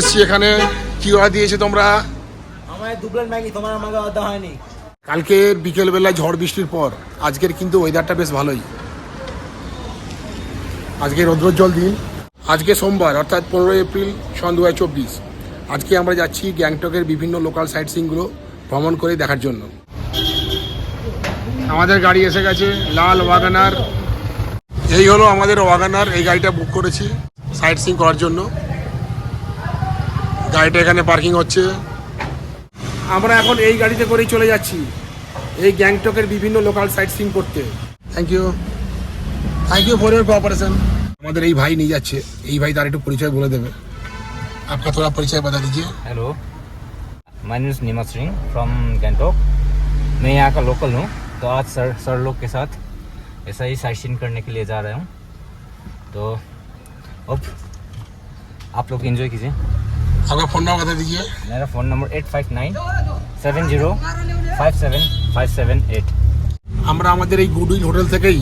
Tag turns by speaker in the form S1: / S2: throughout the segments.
S1: এসছি এখানে। কি অর্ডার দিয়েছে তোমরা।
S2: আমায় দু প্লেট ম্যাগি তোমার আমাকে অর্ডার হয়নি।
S1: কালকের বিকেলবেলা ঝড় বৃষ্টির পর আজকের কিন্তু ওয়েদারটা বেশ ভালোই। আজকে রৌদ্রোজ্জ্বল দিন। আজকে সোমবার অর্থাৎ পনেরোই এপ্রিল সন দু চব্বিশ। আজকে আমরা যাচ্ছি গ্যাংটকের বিভিন্ন লোকাল সাইট সিনগুলো ভ্রমণ করে দেখার জন্য। আমাদের গাড়ি এসে গেছে লাল ওয়াগানার। এই হলো আমাদের ওয়াগানার এই গাড়িটা বুক করেছি সাইট সিং করার জন্য। গাড়িটা এখানে পার্কিং হচ্ছে আমরা এখন এই গাড়িতে করেই চলে যাচ্ছি এই গ্যাংটকের বিভিন্ন লোকাল সাইট সিন করতে thank you thank you for your cooperation আমাদের এই ভাই নিয়ে যাচ্ছে এই ভাই তার একটু পরিচয় বলে দেবে आपका थोड़ा परिचय बता दीजिए
S3: hello my name is Nima Singh from Gangtok मैं यहाँ का लोकल हूँ तो आज सर सर लोग के साथ ऐसा ही साइट सीन करने के लिए जा रहा हूँ तो अब आप लोग इन्जॉय कीजिए
S1: आपका फोन नंबर बता दीजिए
S3: मेरा phone number eight five nine seven zero five seven five seven eight
S1: আমরা আমাদের এই গুডউইল হোটেল থেকেই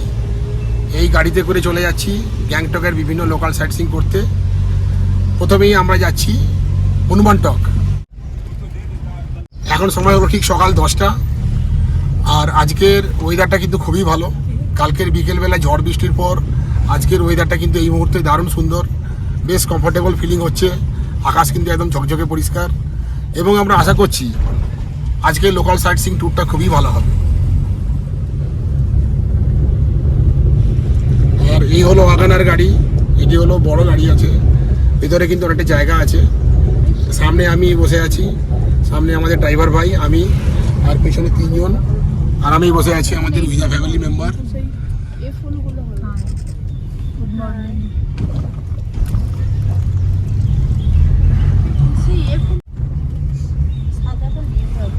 S1: এই গাড়িতে করে চলে যাচ্ছি গ্যাংটকের বিভিন্ন লোকাল সাইট সিন করতে প্রথমেই আমরা যাচ্ছি হনুমান টক এখন সময় হলো ঠিক সকাল দশটা আর আজকের ওয়েদারটা কিন্তু খুবই ভালো কালকের বিকেলবেলা ঝড় বৃষ্টির পর আজকের ওয়েদারটা কিন্তু এই মুহূর্তে দারুণ সুন্দর বেশ কমফোর্টেবল ফিলিং হচ্ছে আকাশ কিন্তু একদম ঝকঝকে পরিষ্কার। এবং আমরা আশা করছি আজকের লোকাল সাইট সিং ট্যুরটা খুবই ভালো হবে। আর এই হলো আগানার গাড়ি এটি হলো বড় গাড়ি আছে। ভিতরে কিন্তু অনেকটা জায়গা আছে। সামনে আমি বসে আছি সামনে আমাদের ড্রাইভার ভাই আমি আর পিছনে তিনজন। আর আমি বসে আছি আমাদের উইজা ফ্যামিলি মেম্বার
S4: এই ফুলগুলো হলো গুড মর্নিং এই ফুল সাদাটা নিয়ে যাব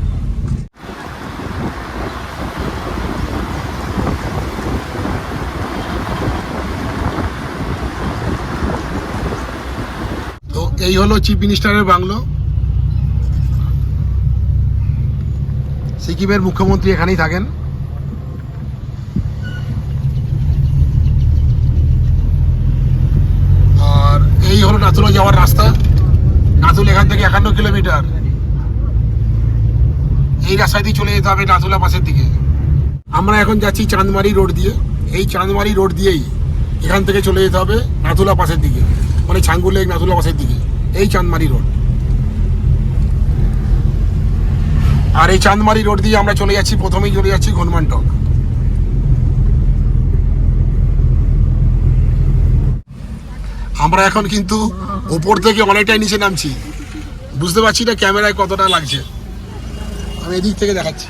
S1: তো এই হলো চিফ মিনিস্টারের বাংলো। সিকিমের মুখ্যমন্ত্রী এখানেই থাকেন। আর এই হলো নাথুলা যাওয়ার রাস্তা। নাতুল এখান থেকে একান্ন কিলোমিটার। এই রাস্তা দিয়ে চলে যেতে হবে নাতুলা পাশের দিকে। আমরা এখন যাচ্ছি চাঁদমারি রোড দিয়ে। এই চাঁদমারি রোড দিয়েই এখান থেকে চলে যেতে হবে নাথুলা পাশের দিকে। মানে ছাঙ্গু লেক পাশের দিকে। এই চাঁদমারি রোড। আর এই চাঁদমারি রোড দিয়ে আমরা চলে যাচ্ছি, প্রথমেই চলে যাচ্ছি হনুমান টক। আমরা এখন কিন্তু ওপর থেকে অনেকটাই নিচে নামছি। বুঝতে পারছি না ক্যামেরায় কতটা লাগছে। আমি এদিক থেকে দেখাচ্ছি।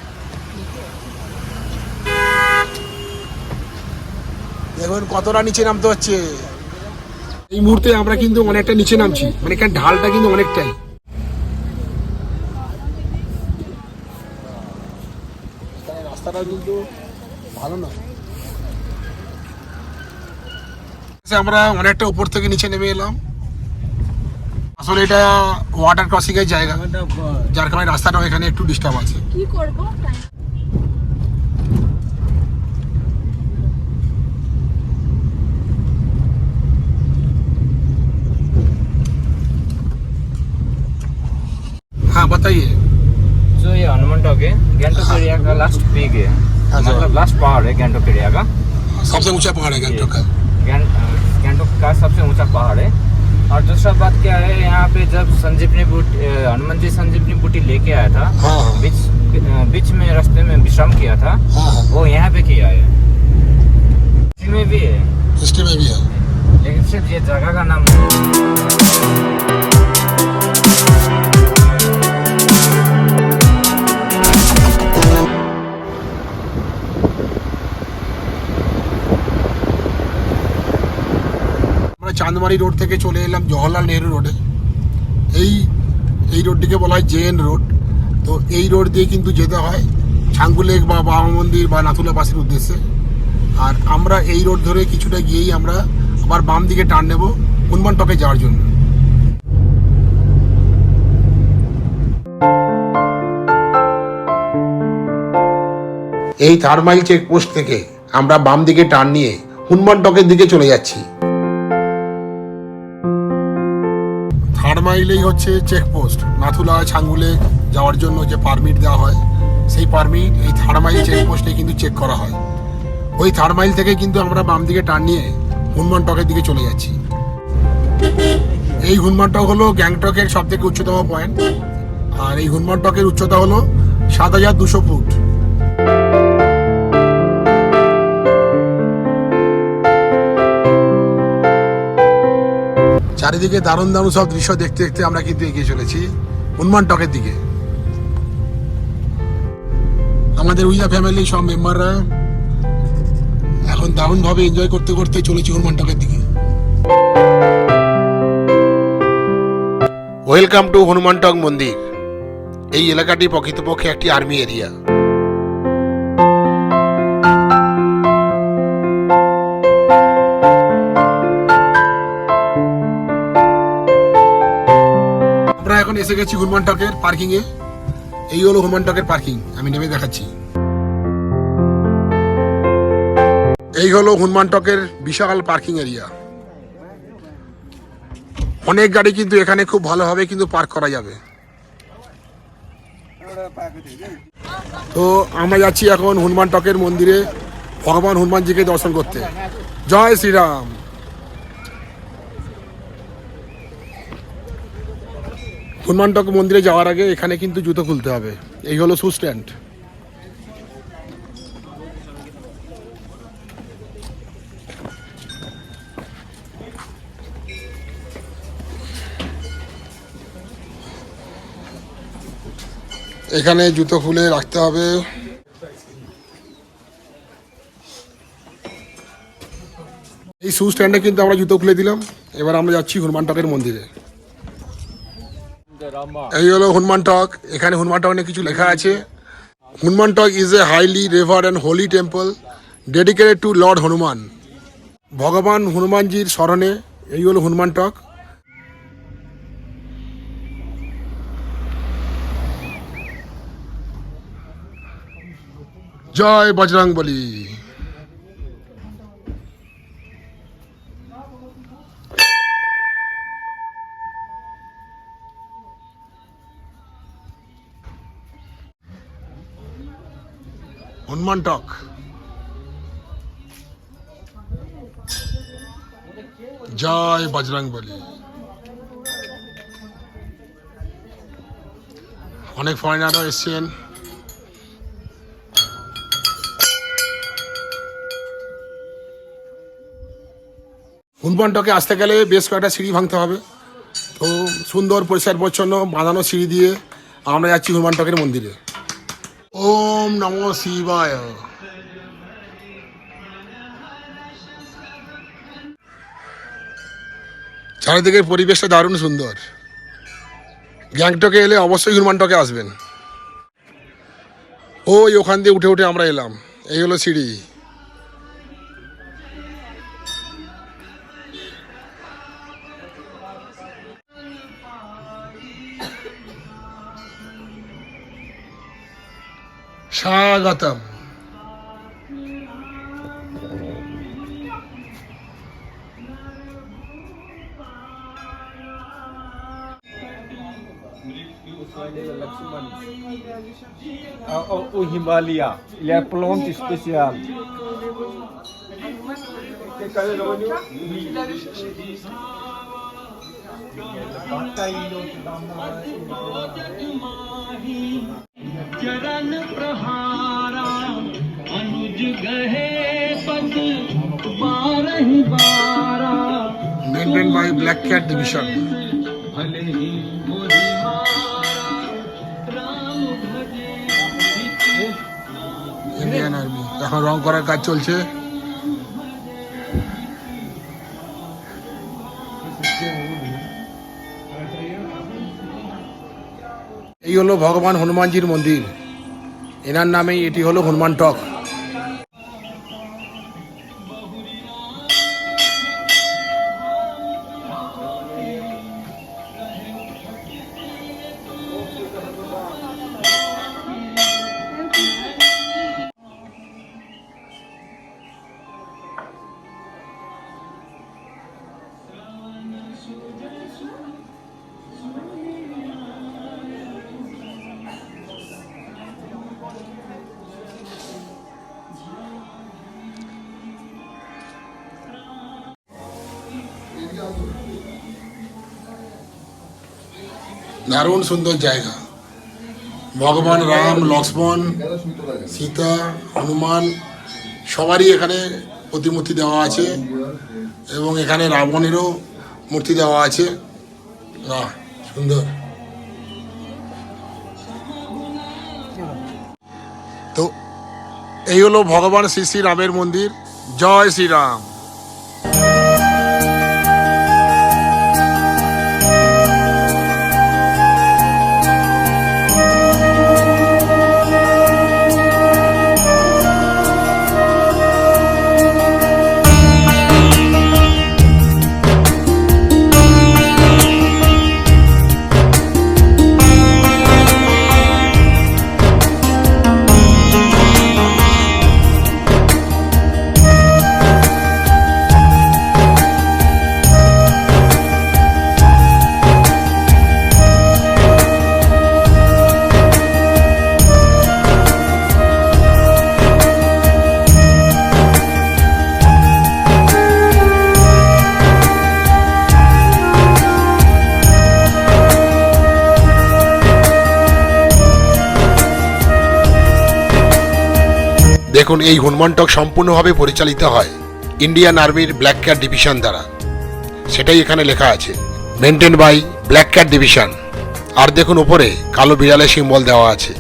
S1: দেখুন কতটা নিচে নামতে হচ্ছে। এই মুহূর্তে আমরা কিন্তু অনেকটা নিচে নামছি। মানে এখানে ঢালটা কিন্তু অনেকটাই। রাস্তাটা কিন্তু ভালো না। আমরা অনেকটা উপর থেকে নিচে নেমে এলাম। আসলে এটা ওয়াটার ক্রসিং এর জায়গা যার কারণে রাস্তাটাও এখানে একটু ডিস্টার্ব আছে।
S4: কি করব?
S1: बताइए।
S3: जो ये हनुमान टॉक है गैंगटॉक एरिया का लास्ट पीक है। मतलब लास्ट पहाड़ है गैंगटॉक एरिया का।
S1: सबसे ऊँचा पहाड़ है गैंगटॉक का।
S3: गैंग- गैंगटॉक का सबसे ऊँचा पहाड़ है। और दूसरा बात क्या है यहाँ पे जब संजीवनी बूटी हनुमान जी संजीवनी बूटी लेके आया था
S1: हाँ हाँ।
S3: बीच बीच में रास्ते में विश्राम किया था
S1: हाँ हाँ।
S3: वो यहाँ पे किया है। इसमें भी है।
S1: हिस्ट्री में भी है।
S3: लेकिन सिर्फ़ ये जगह का नाम है
S1: চাঁদমারি রোড থেকে চলে এলাম জওহরলাল নেহরু রোডে। এই এই রোডটিকে বলা হয় জেএন রোড। তো এই রোড দিয়ে কিন্তু যেতে হয় ছাঙ্গু লেক বা বাবা মন্দির বা নাথুলা পাসের উদ্দেশ্যে। আর আমরা এই রোড ধরে কিছুটা গিয়েই আমরা আবার বাম দিকে টার্ন নেব হনুমান টকে যাওয়ার জন্য। এই থার্ড মাইল চেকপোস্ট থেকে আমরা বাম দিকে টার্ন নিয়ে হনুমান টকের দিকে চলে যাচ্ছি। মাইলেই হচ্ছে চেকপোস্ট নাথুলা ছাঙ্গুলে যাওয়ার জন্য যে পারমিট দেওয়া হয়, সেই পারমিট এই থার্ড মাইল চেকপোস্টে কিন্তু চেক করা হয়। ওই থার্ড মাইল থেকে কিন্তু আমরা বাম দিকে টার্ন নিয়ে হনুমান টকের দিকে চলে যাচ্ছি। এই হনুমান টক হলো গ্যাংটকের সব থেকে উচ্চতম পয়েন্ট আর এই হনুমান টকের উচ্চতা হলো সাত হাজার দুশো ফুট। চারিদিকে দারুণ দারুণ সব দৃশ্য দেখতে দেখতে আমরা কিন্তু এগিয়ে চলেছি, হনুমান টকের দিকে। আমাদের উইয়া ফ্যামিলি সব মেম্বাররা এখন দারুণ ভাবে এনজয় করতে করতে চলেছি হনুমান টকের দিকে। ওয়েলকাম টু হনুমান টক মন্দির। এই এলাকাটি প্রকৃতপক্ষে একটি আর্মি এরিয়া এসে গেছি হনুমান টকের পার্কিং এ। এই হলো হনুমান টকের পার্কিং আমি নেমে দেখাচ্ছি। এই হলো হনুমান টকের বিশাল পার্কিং এরিয়া অনেক গাড়ি কিন্তু এখানে খুব ভালোভাবে কিন্তু পার্ক করা যাবে। তো আমরা যাচ্ছি এখন হনুমান টকের মন্দিরে, ভগবান হনুমানজিকে দর্শন করতে। জয় শ্রীরাম। হনুমান টক মন্দিরে যাওয়ার আগে এখানে কিন্তু জুতো খুলতে হবে। এই হলো শু স্ট্যান্ড। এখানে জুতো খুলে রাখতে হবে। এই শু স্ট্যান্ডে কিন্তু আমরা জুতো খুলে দিলাম। এবার আমরা যাচ্ছি হনুমান টকের মন্দিরে। এই হলো হনুমান টক। এখানে হনুমান টক কিছু লেখা আছে। Hanuman Tok is a highly revered and holy temple dedicated to lord Hanuman ভগবান হনুমানজির স্মরণে এই হলো হনুমান টক। জয় বজরং বলি হনুমান টক। জয় বজরং বলি। অনেক ফরেনারও এসছেন। হনুমান টকে আসতে গেলে বেশ কয়েকটা সিঁড়ি ভাঙতে হবে। তো সুন্দর পরিষ্কার পরিচ্ছন্ন বাঁধানো সিঁড়ি দিয়ে আমরা যাচ্ছি হনুমান টকের মন্দিরে। ওম নমো শিবায়। চারিদিকের পরিবেশটা দারুণ সুন্দর। গ্যাংটকে এলে অবশ্যই হনুমানটকে আসবেন। ওই ওখান দিয়ে উঠে উঠে আমরা এলাম। এই হলো সিঁড়ি। স্বাগতম
S2: O Himalaya, ele é planta especial.
S5: चरण प्रहारा अनुज गहे पद बारह बारा
S1: maintain by black cat division
S5: भले ही मुझे मारा राम भजे
S1: ইন্ডিয়ান আর্মি এখন রং করার কাজ চলছে হলো ভগবান হনুমানজির মন্দির। এনার নামেই এটি হলো হনুমান টক। দারুণ সুন্দর জায়গা। ভগবান রাম, লক্ষ্মণ, সীতা, হনুমান, সবারই এখানে প্রতিমূর্তি দেওয়া আছে এবং এখানে রাবণেরও মূর্তি দেওয়া আছে। বাহ, সুন্দর। তো এই হলো ভগবান শ্রী শ্রী রামের মন্দির। জয় শ্রীরাম দেখুন, এই হনুমান টক সম্পূর্ণভাবে পরিচালিত হয় ইন্ডিয়ান আর্মির ব্ল্যাক ক্যাট ডিভিশন দ্বারা। সেটাই এখানে লেখা আছে। Maintain by black cat division. আর দেখুন, উপরে কালো বিড়ালের সিম্বল দেওয়া আছে।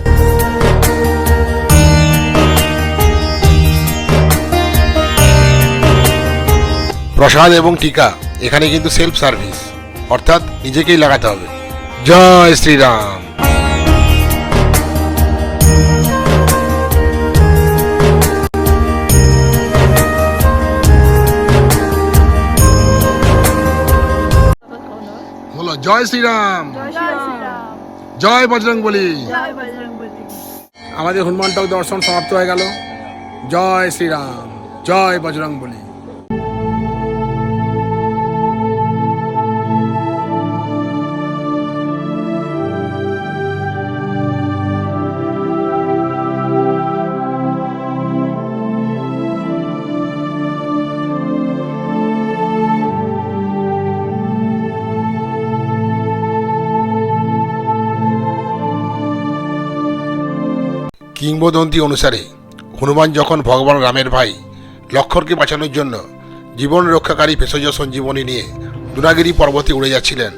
S1: প্রসাদ এবং টিকা, এখানে কিন্তু সেলফ সার্ভিস অর্থাৎ নিজেকেই লাগাতে হবে। জয় শ্রীরাম। জয় শ্রীরাম। জয় বজরং বলি। আমাদের হনুমান টক দর্শন সমাপ্ত হয়ে গেল। জয় শ্রীরাম জয় বজরং বলি। কিংবদন্তি অনুসারে, হনুমান যখন ভগবান রামের ভাই লক্ষণকে বাঁচানোর জন্য জীবন রক্ষাকারী ভেষজ সঞ্জীবনী নিয়ে দুনাগিরি পর্বতে উড়ে যাচ্ছিলেন,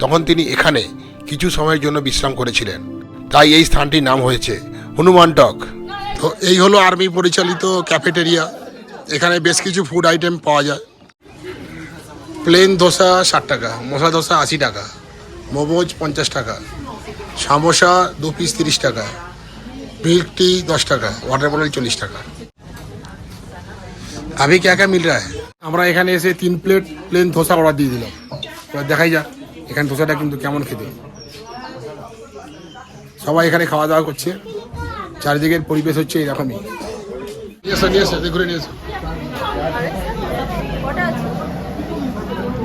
S1: তখন তিনি এখানে কিছু সময়ের জন্য বিশ্রাম করেছিলেন। তাই এই স্থানটির নাম হয়েছে হনুমান টক তো এই হলো আর্মি পরিচালিত ক্যাফেটেরিয়া। এখানে বেশ কিছু ফুড আইটেম পাওয়া যায়। প্লেন ধোসা ষাট টাকা, মশলা ধোসা আশি টাকা, মোমোজ পঞ্চাশ টাকা, সামোসা দু পিস তিরিশ টাকা मिल्क टी दस টাকা ওয়াটার বটল চল্লিশ টাকা আভি ক্যা ক্যা মিল রা হ্যায় আমরা এখানে এসে তিন প্লেট প্লেন ধোসা অর্ডার দিয়ে দিলাম এবার দেখাই যাক এখানে ধোসাটা কিন্তু কেমন খেতে সবাই এখানে খাওয়া দাওয়া করছে চারিদিকের পরিবেশ হচ্ছে এরকমই নিয়ে এসো নিয়ে এসো ঘুরে নিয়ে এসো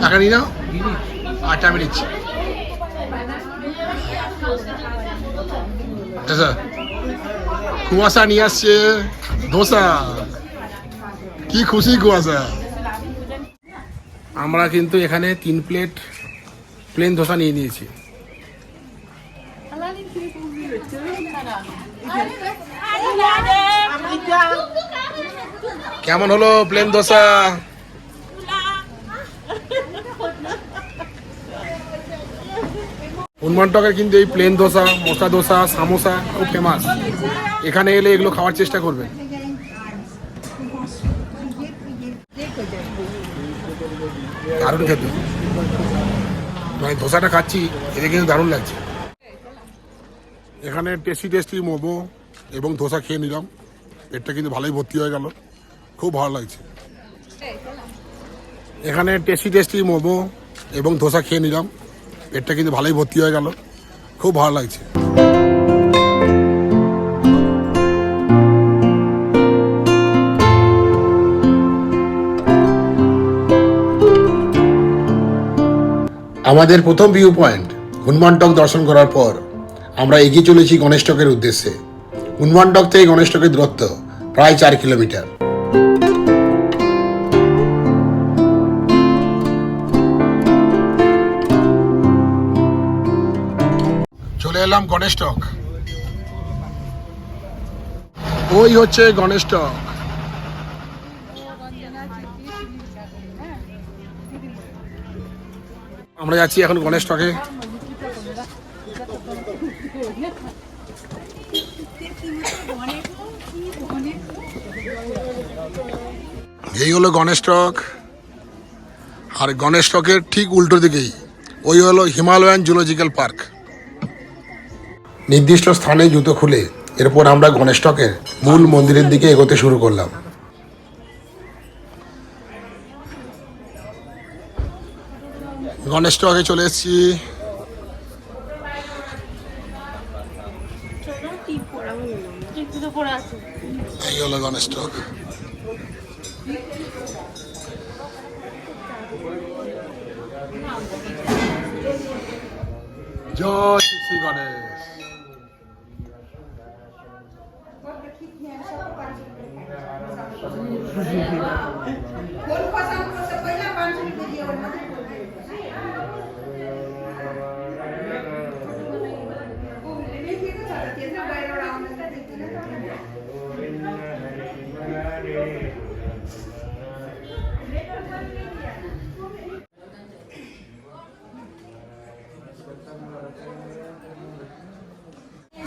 S1: টাকা নিয়ে নাও আটটা আমি নিচ্ছি আচ্ছা কুয়াশা নিয়ে আসছে, ধোসা। কি খুশি কুয়াশা। আমরা কিন্তু এখানে তিন প্লেট প্লেন ধোসা নিয়ে নিয়েছি। কেমন হলো প্লেন ধোসা? হনুমান টকের কিন্তু এই প্লেন ধোসা মশলা ধোসা সামোসা খুব ফেমাস এখানে এলে এগুলো খাওয়ার চেষ্টা করবেন। দারুণ খেতে। মানে ধোসাটা খাচ্ছি, এতে কিন্তু দারুণ লাগছে। এখানে টেস্টি টেস্টি মোমো এবং ধোসা খেয়ে নিলাম। পেটটা কিন্তু ভালোই ভর্তি হয়ে গেল। খুব ভালো লাগছে। এখানে টেস্টি টেস্টি মোমো এবং ধোসা খেয়ে নিলাম। পেটটা কিন্তু ভালোই ভর্তি হয়ে গেল। খুব ভালো লাগছে। আমাদের প্রথম ভিউ পয়েন্ট, হনুমান টক দর্শন করার পর আমরা এগিয়ে চলেছি গণেশ টকের উদ্দেশ্যে। হনুমান টক থেকে গণেশ টকের দূরত্ব প্রায় চার কিলোমিটার। এলাম গণেশ টক। ওই হচ্ছে গণেশ টক। আমরা যাচ্ছি এখন গণেশ টকে। এই হলো গণেশ টক। আর গণেশ টকের ঠিক উল্টো দিকেই, ওই হলো হিমালয়ান জুলজিক্যাল পার্ক। নির্দিষ্ট স্থানে জুতো খুলে এরপর আমরা গণেশ টকের মূল মন্দিরের দিকে এগোতে শুরু করলাম। গণেশ টকে চলে এসেছি। এই হলো গণেশ জয় শ্রী শ্রী গণেশ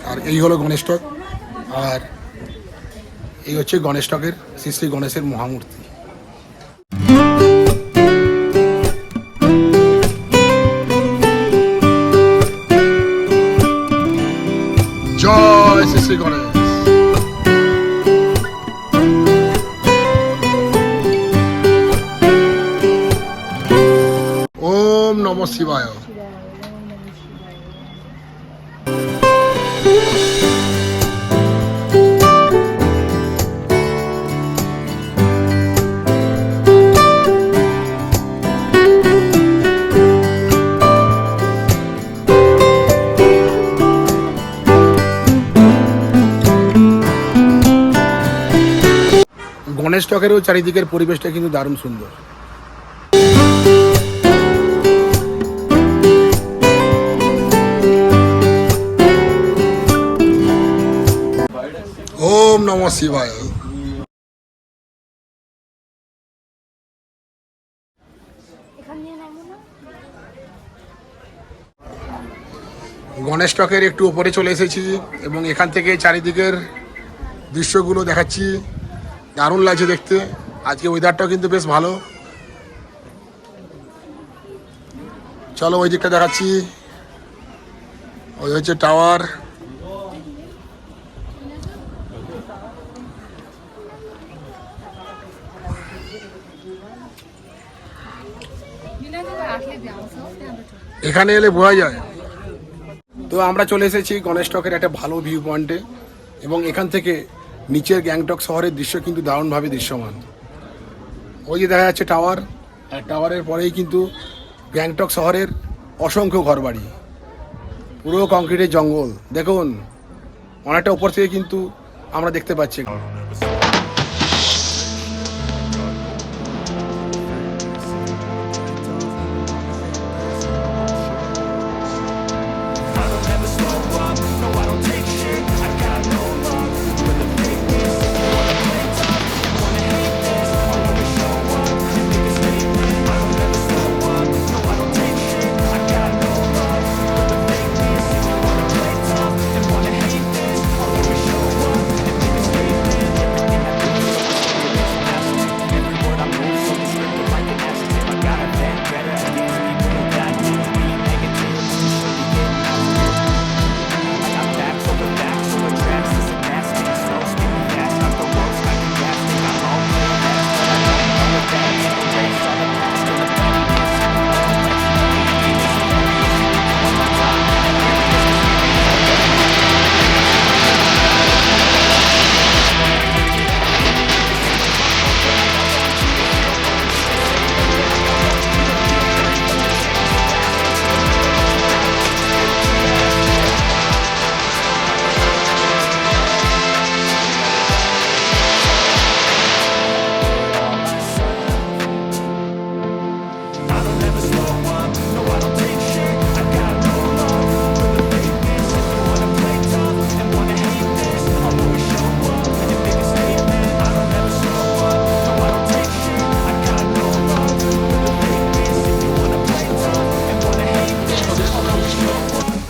S1: আর এই হলো গণেশ টক আর এই হচ্ছে গণেশ টকের শ্রী শ্রী গণেশের মহামূর্তি। গণেশ টকেরও চারিদিকের পরিবেশটা কিন্তু দারুণ সুন্দর। ওম নম শিবায়। গণেশ টকের একটু ওপরে চলে এসেছি এবং এখান থেকে চারিদিকের দৃশ্যগুলো দেখাচ্ছি। দারুণ লাগছে দেখতে। আজকে ওয়েদারটাও কিন্তু বেশ ভালো। চলো ওই দিকটা দেখাচ্ছি। ওই হচ্ছে টাওয়ার এখানে এলে বোঝা যায়। তো আমরা চলে এসেছি গণেশ টকের একটা ভালো ভিউ পয়েন্টে এবং এখান থেকে নিচের গ্যাংটক শহরের দৃশ্য কিন্তু দারুণভাবে দৃশ্যমান। ওই যে দেখা যাচ্ছে টাওয়ার, আর টাওয়ারের পরেই কিন্তু গ্যাংটক শহরের অসংখ্য ঘরবাড়ি। পুরো কংক্রিটের জঙ্গল। দেখুন, অনেকটা উপর থেকে কিন্তু আমরা দেখতে পাচ্ছি।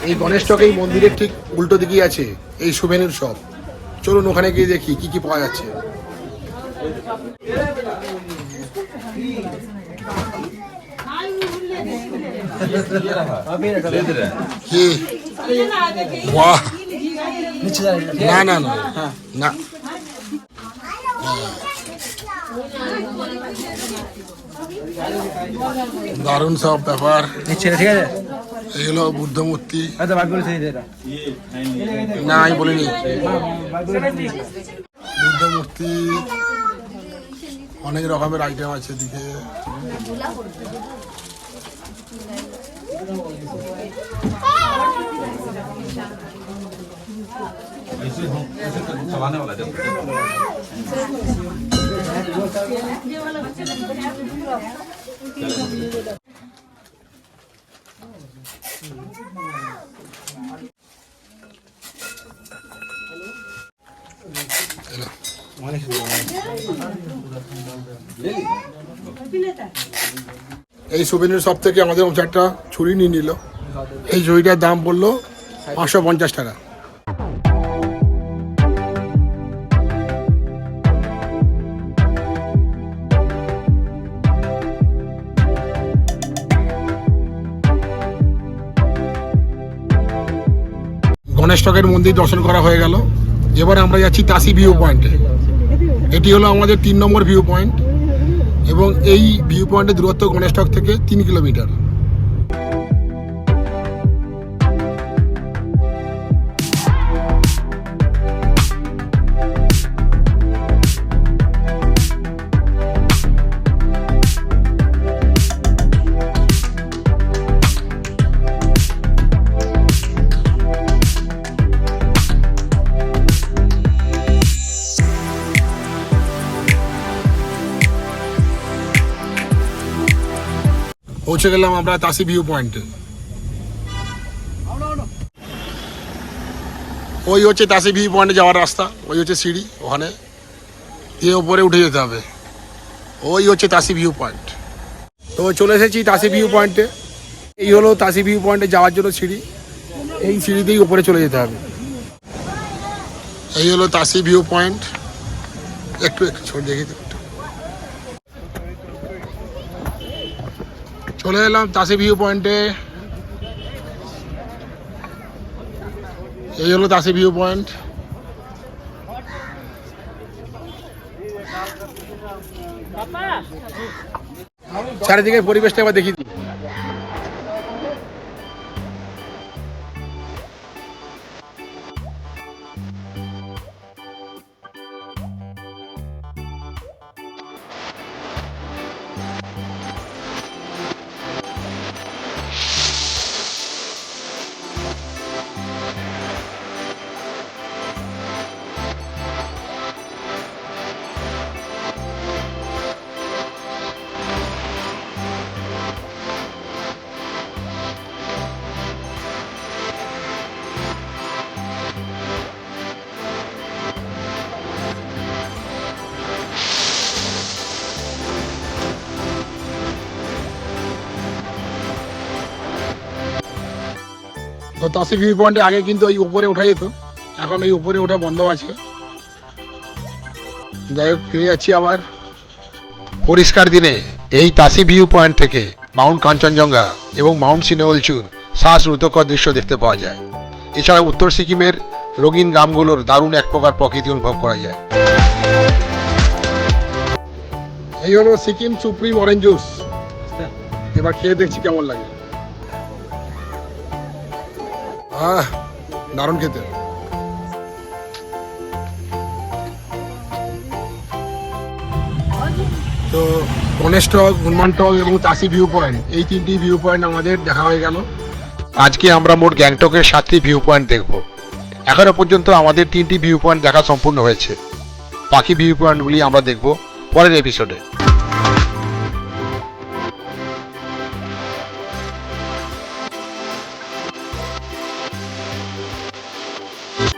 S1: এই গণেশ চক এই মন্দিরের ঠিক উল্টো দিকেই আছে, এই সুভেনের শপ চলুন ওখানে গিয়ে দেখি কি কি পাওয়া যাচ্ছে। না না না। না। দারুণ সব ব্যাপার।
S2: নিচ্ছে ঠিক আছে?
S1: এই হলো বুদ্ধ মূর্তি না আমি বলিনি। বুদ্ধ মূর্তি অনেক রকমের আইটেম আছে এদিকে। এই সুবিনের সব থেকে আমাদের চারটা ছুরি নিয়ে নিল। এই ছুরিটার দাম পড়ল পাঁচশো পঞ্চাশ টাকা। গণেশ টকের মন্দির দর্শন করা হয়ে গেল। এবার আমরা যাচ্ছি তাসি ভিউ পয়েন্টে এটি হলো আমাদের তিন নম্বর ভিউ পয়েন্ট এবং এই ভিউ পয়েন্টের দূরত্ব গণেশ থেকে তিন কিলোমিটার। পৌঁছে গেলাম আমরা তাসি ভিউ পয়েন্টে। ওই হচ্ছে তাসি ভিউ পয়েন্টে যাওয়ার রাস্তা, ওই হচ্ছে সিঁড়ি ওখানে। দিয়ে ওপরে উঠে যেতে হবে। ওই হচ্ছে তাসি ভিউ পয়েন্ট। তো চলে এসেছি তাসি ভিউ পয়েন্টে। এই হলো তাসি ভিউ পয়েন্টে যাওয়ার জন্য সিঁড়ি। এই সিঁড়িতেই উপরে চলে যেতে হবে। এই হলো তাসি ভিউ পয়েন্ট। একটু একটু দেখি তো। চলে এলাম তাসি ভিউ পয়েন্টে। এই হলো তাসি ভিউ পয়েন্ট। চারিদিকের পরিবেশটা আবার দেখি দিই। তাসি ভিউ পয়েন্টে আগে কিন্তু ওই উপরে ওঠা যেত। এখন ওই উপরে ওঠা বন্ধ আছে। যাই হোক ফিরে যাচ্ছি আবার। পরিষ্কার দিনে এই তাসি ভিউ পয়েন্ট থেকে মাউন্ট কাঞ্চনজঙ্ঘা এবং মাউন্ট সিনেওলচুর শ্বাস রুতকর দৃশ্য দেখতে পাওয়া যায়। এছাড়া উত্তর সিকিমের রঙিন গ্রামগুলোর দারুণ এক প্রকার প্রকৃতি অনুভব করা যায়। এই হলো সিকিম সুপ্রিম অরেঞ্জ জুস এবার খেয়ে দেখছি কেমন লাগে। দারুণ খেতে। তো গণেশ টক, হনুমান টক এবং তাসি ভিউ পয়েন্ট এই তিনটি ভিউ পয়েন্ট আমাদের দেখা হয়ে গেল। আজকে আমরা মোট গ্যাংটকের সাতটি ভিউ পয়েন্ট দেখব। এখনও পর্যন্ত আমাদের তিনটি ভিউ পয়েন্ট দেখা সম্পূর্ণ হয়েছে। বাকি ভিউ পয়েন্টগুলি আমরা দেখব পরের এপিসোডে